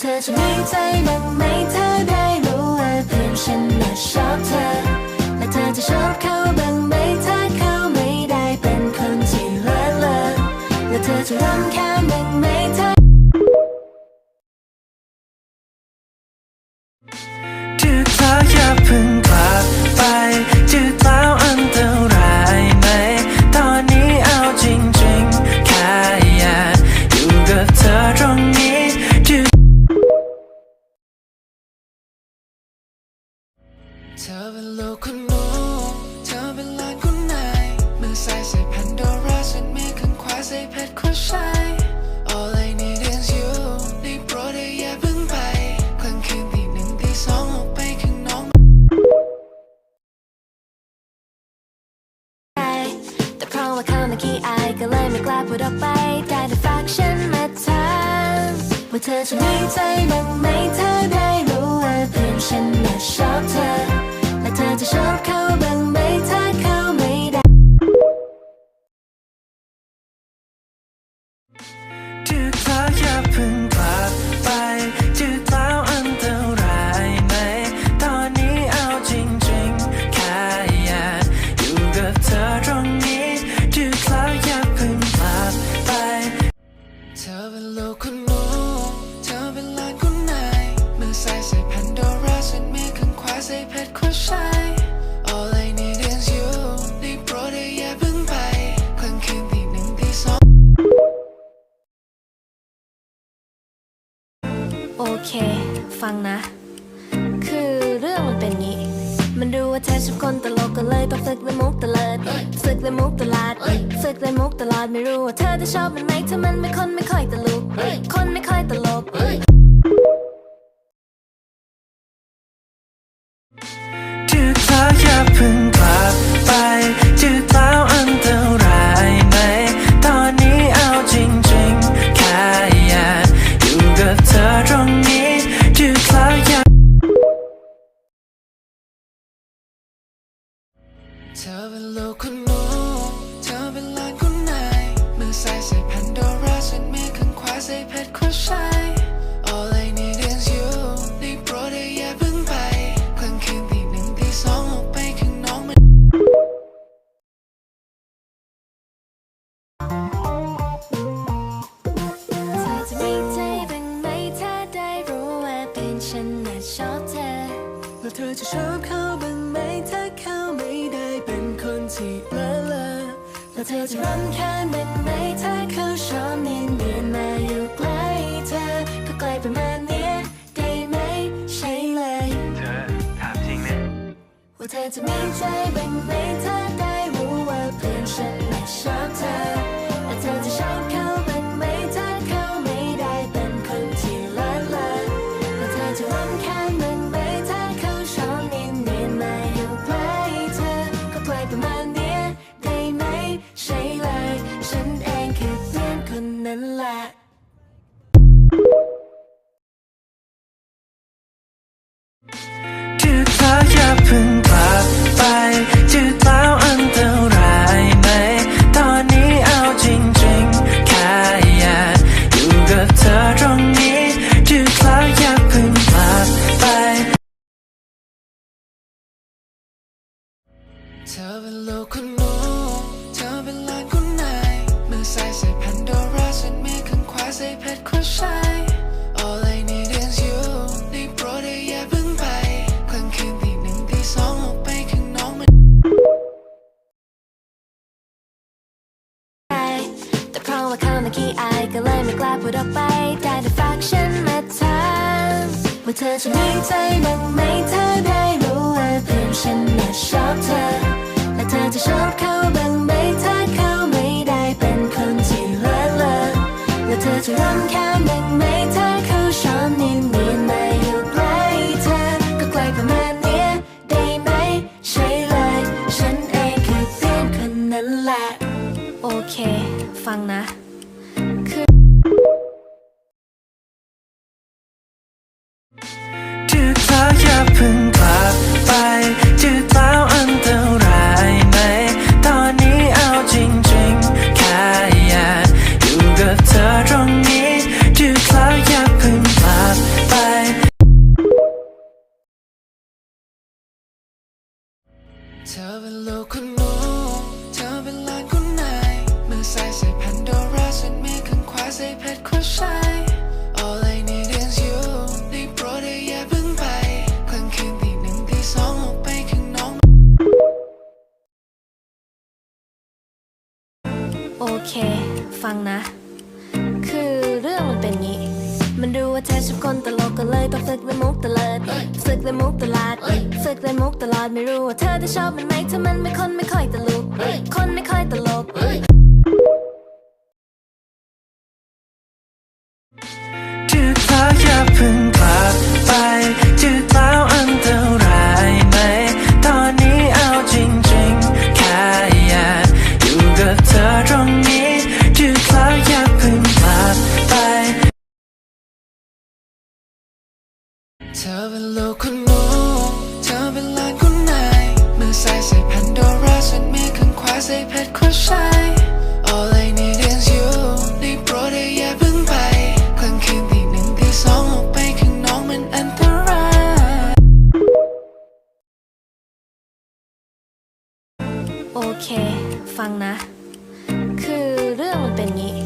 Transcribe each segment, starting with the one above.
可，是你在梦寐。 ก็เลยไม่กล้าพูดออกไป ได้แต่ฝากฉันมาถามว่าเธอจะมีใจบ้างไหมเธอได้รู้ว่าเพื่อนฉันน่ะชอบเธอและเธอจะชอบเขาบ้างไหมเธอ โอเค ฟังนะ ว่าเธอชอบคนตลกก็เลยต้องฝึกเล่นมุกตลอดฝึกเล่นมุกตลอดฝึกเล่นมุกตลอดไม่รู้ว่าเธอจะชอบมันไหมถ้ามันไม่คนไม่ค่อยตลกคนไม่ค่อยตลก ธอจะชอบเขาบ้างไหมถ้าเขาไม่ได้เป็นคนที่เลอะเลอะแล้วเธอจะรำคาบ้างไหมถ้าเขาชอบนินเนียนมาอยู่ใกล้เธอก็ใกล้ประมาณนี้ได้ไหมใช่เลยเธอถามจริงนะว่าเธอจะมีใจบ้างไหมถ้าได้รู้ว่าเพื่อนฉันไม่ชอบเธอ ว่าเขาน่ะขี้อายก็เลยไม่กล้าพูดออกไปได้แต่ฝากฉันมาถามว่าเธอจะมีใจบ้างไหมเธอได้รู้ว่าเพื่อนฉันน่ะชอบเธอและเธอจะชอบเขาบ้างไหม ฟังนะ คือเรื่องมันเป็นงี้ มันดูว่าเธอชอบคนตลกก็เลยต้องฝึกและมุกตะเลิดฝึกและมุกตลาดฝึกและมุกตลอดไม่รู้ว่าเธอจะชอบมันไหมถ้ามันเป็นคนไม่ค่อยตลกคนไม่ค่อยตลก มือข้างขวาใส่เพชรคู่ชาย All I need is you ได้โปรดอย่าเพิ่งไปกลางคืนตีหนึ่งตีสองออกไปข้างนอกมันอันตรายโอเค ฟังนะ คือเรื่องมันเป็นงี้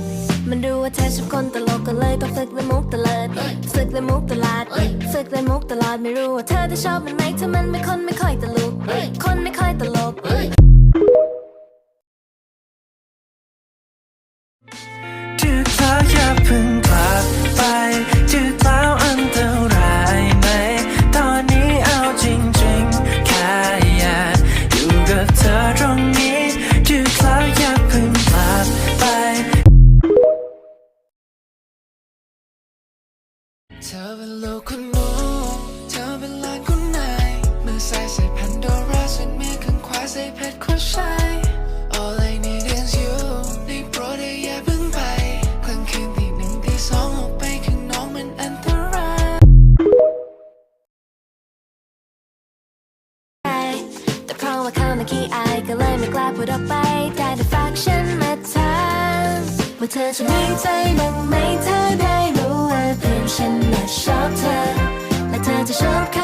มันดูว่าเธอชอบคนตลกก็เลยต้องฝึกและมุกตลิดฝึกและมุกตลาดฝึกและมุกตลอดไม่รู้ว่าเธอจะชอบมันไหมถ้ามันเป็นคนไม่ค่อยตลก ว่าเธอจะมีใจบ้างไหมเธอได้รู้ว่าเพื่อนฉันน่ะชอบเธอและเธอจะชอบเขา